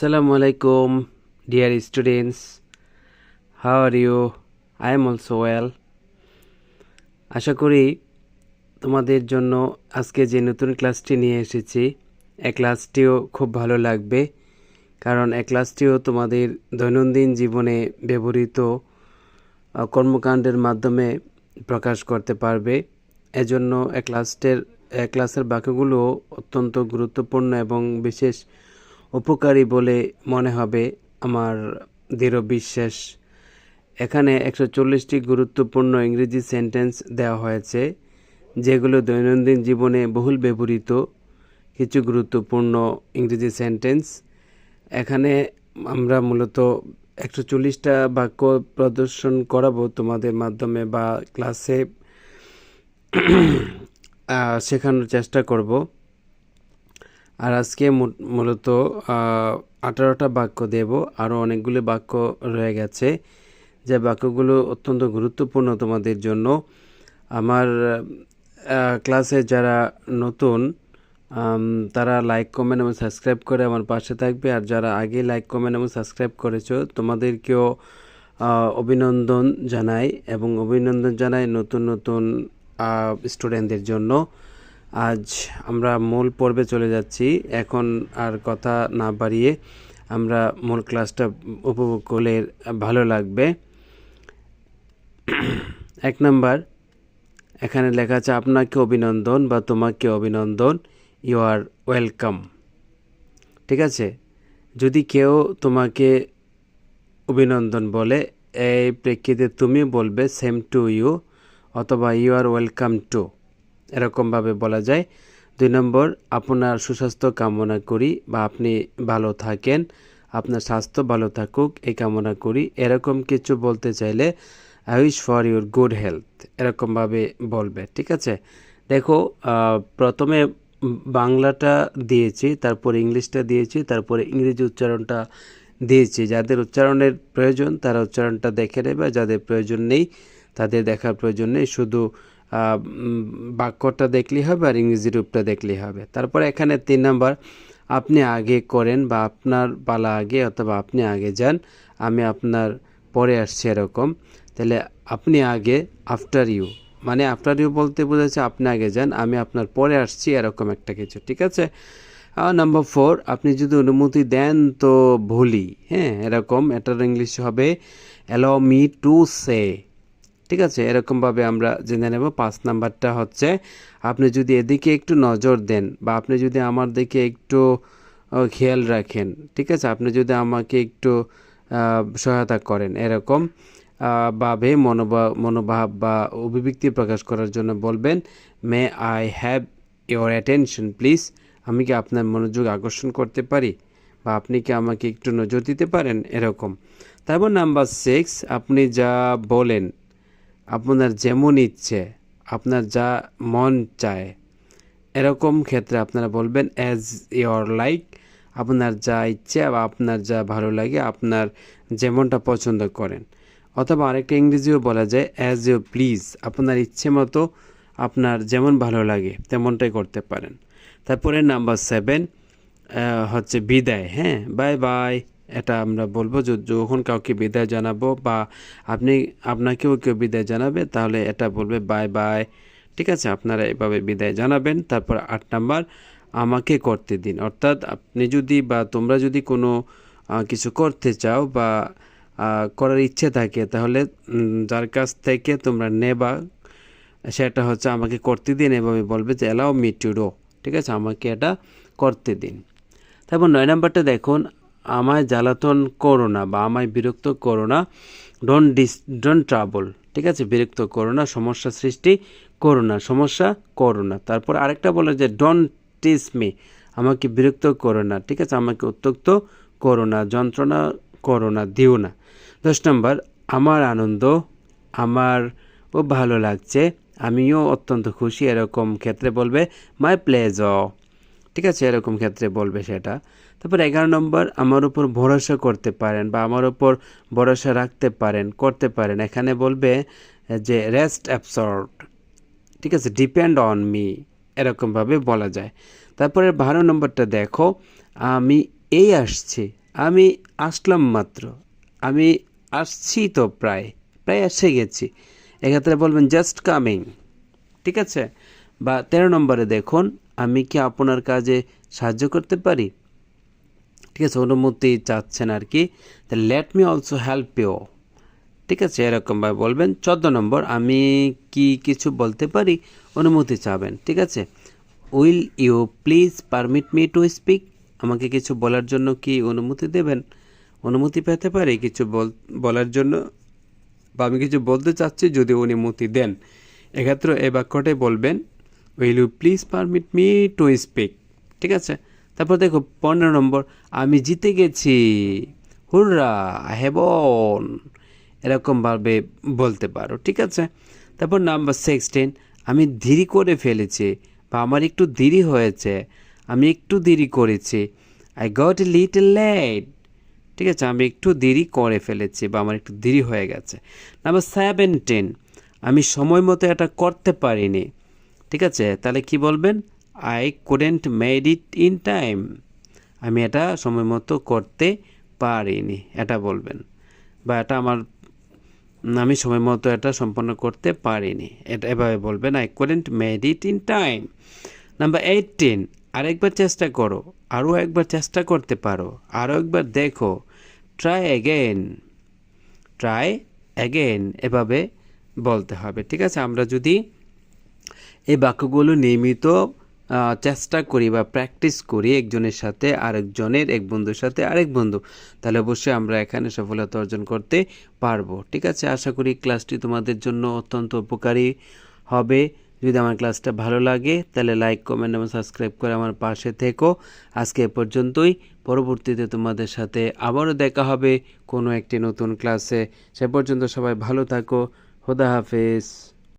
Assalamu alaikum, dear students. How are you? I am also well. আশা করি তোমাদের জন্য আজকে যে নতুন ক্লাসটি নিয়ে এসেছি এই ক্লাসটিও খুব ভালো লাগবে কারণ এই ক্লাসটিও তোমাদের দৈনন্দিন জীবনে ব্যবহৃত কর্মকাণ্ডের মাধ্যমে প্রকাশ করতে পারবে এজন্য এই ক্লাসটের ক্লাসের বাক্যগুলো অত্যন্ত গুরুত্বপূর্ণ এবং বিশেষ উপকারী বলে মনে হবে আমার দৃঢ় বিশ্বাস। এখানে একশো চল্লিশটি গুরুত্বপূর্ণ ইংরেজি সেন্টেন্স দেওয়া হয়েছে, যেগুলো দৈনন্দিন জীবনে বহুল ব্যবহৃত। কিছু গুরুত্বপূর্ণ ইংরেজি সেন্টেন্স। এখানে আমরা মূলত একশো চল্লিশটা বাক্য প্রদর্শন করাবো তোমাদের মাধ্যমে বা ক্লাসে শেখানোর চেষ্টা করব। আর আজকে মূলত আঠারোটা বাক্য দেব আরও অনেকগুলো বাক্য রয়ে গেছে। যে বাক্যগুলো অত্যন্ত গুরুত্বপূর্ণ তোমাদের জন্য। আমার ক্লাসে যারা নতুন তারা লাইক, কমেন্ট এবং সাবস্ক্রাইব করে আমার পাশে থাকবে। আর যারা আগে লাইক, কমেন্ট এবং সাবস্ক্রাইব করেছ, তোমাদেরকেও অভিনন্দন জানাই এবং অভিনন্দন জানাই নতুন নতুন স্টুডেন্টদের জন্য। আজ আমরা মূল পর্বে চলে যাচ্ছি। এখন আর কথা না বাড়িয়ে আমরা মূল ক্লাসটা উপভোগ করলে ভালো লাগবে। এক নাম্বার, এখানে লেখা আছে, আপনাকে অভিনন্দন বা তোমাকে অভিনন্দন ইউ আর ওয়েলকাম ঠিক আছে? যদি কেউ তোমাকে অভিনন্দন বলে, এই প্রেক্ষিতে তুমি বলবে সেম টু ইউ অথবা ইউ আর ওয়েলকাম টু এরকমভাবে বলা যায়। দুই নম্বর, আপনার সুস্বাস্থ্য কামনা করি বা আপনি ভালো থাকেন, আপনার স্বাস্থ্য ভালো থাকুক, এই কামনা করি। এরকম কিছু বলতে চাইলে I wish for your good health এরকমভাবে বলবে, ঠিক আছে? দেখো প্রথমে বাংলাটা দিয়েছি, তারপরে ইংলিশটা দিয়েছি, তারপরে ইংরেজি উচ্চারণটা দিয়েছি। যাদের উচ্চারণের প্রয়োজন, তারা উচ্চারণটা দেখে নেবে, যাদের প্রয়োজন নেই, তাদের দেখার প্রয়োজন নেই। শুধু বাক্যটা দেখলেই হবে আর ইংরেজি রূপটা দেখলেই হবে। তারপরে এখানে তিন নম্বর, আপনি আগে করেন বা আপনার পালা আগে অথবা আপনি আগে যান, আমি আপনার পরে আসছি এরকম। তাহলে আপনি আগে আফটার ইউ মানে আফটার ইউ বলতে বোঝাচ্ছে আপনি আগে যান, আমি আপনার পরে আসছি এরকম একটা কিছু, ঠিক আছে? নাম্বার ফোর আপনি যদি অনুমতি দেন তো ভুলি হ্যাঁ এরকম, এটার ইংলিশ হবে অ্যালাউ মি টু সে ঠিক আছে? এরকমভাবে আমরা জেনে নেব। পাঁচ নাম্বারটা হচ্ছে, আপনি যদি এদিকে একটু নজর দেন বা আপনি যদি আমার দিকে একটু খেয়াল রাখেন, ঠিক আছে? আপনি যদি আমাকে একটু সহায়তা করেন এরকম ভাবে মনোভাব মনোভাব বা অভিব্যক্তি প্রকাশ করার জন্য বলবেন may I have your attention please আমি কি আপনার মনোযোগ আকর্ষণ করতে পারি? বা আপনি কি আমাকে একটু নজর দিতে পারেন? এরকম। তারপর নাম্বার সিক্স আপনি যা বলেন আপনার যেমন ইচ্ছে, আপনার যা মন চায়, এরকম ক্ষেত্রে আপনারা বলবেন অ্যাজ ইয়োর লাইক আপনার যা ইচ্ছে বা আপনার যা ভালো লাগে, আপনার যেমনটা পছন্দ করেন। অথবা আরেকটা ইংরেজিও বলা যায় অ্যাজ ইউ প্লিজ আপনার ইচ্ছে মতো আপনার যেমন ভালো লাগে, তেমনটাই করতে পারেন। তারপরে নাম্বার সেভেন হচ্ছে বিদায় হ্যাঁ বাই বাই এটা আমরা বলব যে- যখন কাউকে বিদায় জানাব বা আপনি আপনাকেও কেউ বিদায় জানাবে, তাহলে এটা বলবে বাই বাই। ঠিক আছে, আপনারা এভাবে বিদায় জানাবেন। তারপর আট নাম্বার, আমাকে করতে দিন। অর্থাৎ আপনি যদি বা তোমরা যদি কোনো কিছু করতে চাও বা করার ইচ্ছে থাকে, তাহলে যার কাছ থেকে তোমরা নেবা, সেটা হচ্ছে আমাকে করতে দিন, এভাবে বলবে যে অ্যালাউ মি টু ডো ঠিক আছে, আমাকে এটা করতে দিন। তারপর নয় নাম্বারটা দেখুন আমায় জ্বালাতন করো না বা আমায় বিরক্ত করো না। ডোন্ট ডিস ডোন্ট ট্রাবল ঠিক আছে? বিরক্ত করো না, সমস্যা সৃষ্টি করো না, সমস্যা করো না। তারপর আরেকটা বলে যে ডোন্ট টিস মি আমাকে বিরক্ত করো না, ঠিক আছে? আমাকে উত্তক্ত করো না, যন্ত্রণা করো না, দিও না। দশ নম্বর, আমার আনন্দ, আমার, ও ভালো লাগছে, আমিও অত্যন্ত খুশি, এরকম ক্ষেত্রে বলবে মাই প্লেজার ঠিক আছে, এরকম ক্ষেত্রে বলবে সেটা। তারপর এগারো নম্বর, আমার উপর ভরসা করতে পারেন বা আমার উপর ভরসা রাখতে পারেন, করতে পারেন। এখানে বলবে যে রেস্ট অ্যাবসর্ড ঠিক আছে ডিপেন্ড অন মি এরকমভাবে বলা যায়। তারপরে বারো নম্বরটা দেখো, আমি এই আসছি, আমি আসলাম মাত্র, আমি আসছি তো প্রায় প্রায় এসে গেছি। এক্ষেত্রে বলবেন জাস্ট কামিং ঠিক আছে? বা তেরো নম্বরে দেখুন আমি কি আপনার কাজে সাহায্য করতে পারি? ঠিক আছে, অনুমতি চাচ্ছেন আর কি। Let me also help you ঠিক আছে, এরকমভাবে বলবেন। চোদ্দ নম্বর, আমি কি কিছু বলতে পারি? অনুমতি চাবেন। ঠিক আছে। Will you please permit me to speak আমাকে কিছু বলার জন্য কি অনুমতি দেবেন? অনুমতি পেতে পারি কিছু বল, বলার জন্য? বা আমি কিছু বলতে চাচ্ছি যদি অনুমতি দেন। এক্ষেত্রে এই বাক্যটাই বলবেন will you please permit me to speak ঠিক আছে? তারপর দেখো, পনেরো নম্বর, আমি জিতে গেছি। হুররা হেবন এরকমভাবে বলতে পারো, ঠিক আছে? তারপর নাম্বার সিক্সটিন আমি দেরি করে ফেলেছি বা আমার একটু দেরি হয়েছে, আমি একটু দেরি করেছি। I got a little late ঠিক আছে? আমি একটু দেরি করে ফেলেছি বা আমার একটু দেরি হয়ে গেছে। নাম্বার সেভেন্টিন আমি সময় মতো এটা করতে পারিনি। ঠিক আছে? তাহলে কি বলবেন? I couldn't made it in time আমি এটা সময় মতো করতে পারিনি, এটা বলবেন। বা এটা আমার, আমি সময় মতো এটা সম্পন্ন করতে পারিনি। এটা এভাবে বলবেন I couldn't made it in time number eighteen আরেকবার চেষ্টা করো। আরও একবার চেষ্টা করতে পারো। আরও একবার দেখো। ট্রাই অ্যাগেন ট্রাই অ্যাগেন এভাবে বলতে হবে। ঠিক আছে? আমরা যদি এই বাক্যগুলো নিয়মিত চেষ্টা করি বা প্র্যাকটিস করি একজনের সাথে আরেকজনের, এক বন্ধুর সাথে আরেক বন্ধু। তাহলে অবশ্যই আমরা এখানে সফলতা অর্জন করতে পারব। ঠিক আছে? আশা করি ক্লাসটি তোমাদের জন্য অত্যন্ত উপকারী হবে। যদি আমার ক্লাসটা ভালো লাগে, তাহলে লাইক কমেন্ট এবং সাবস্ক্রাইব করে আমার পাশে থেকো। আজকে এ পর্যন্তই। পরবর্তীতে তোমাদের সাথে আবারও দেখা হবে কোনো একটি নতুন ক্লাসে সে পর্যন্ত সবাই ভালো থাকো। খোদা হাফেজ।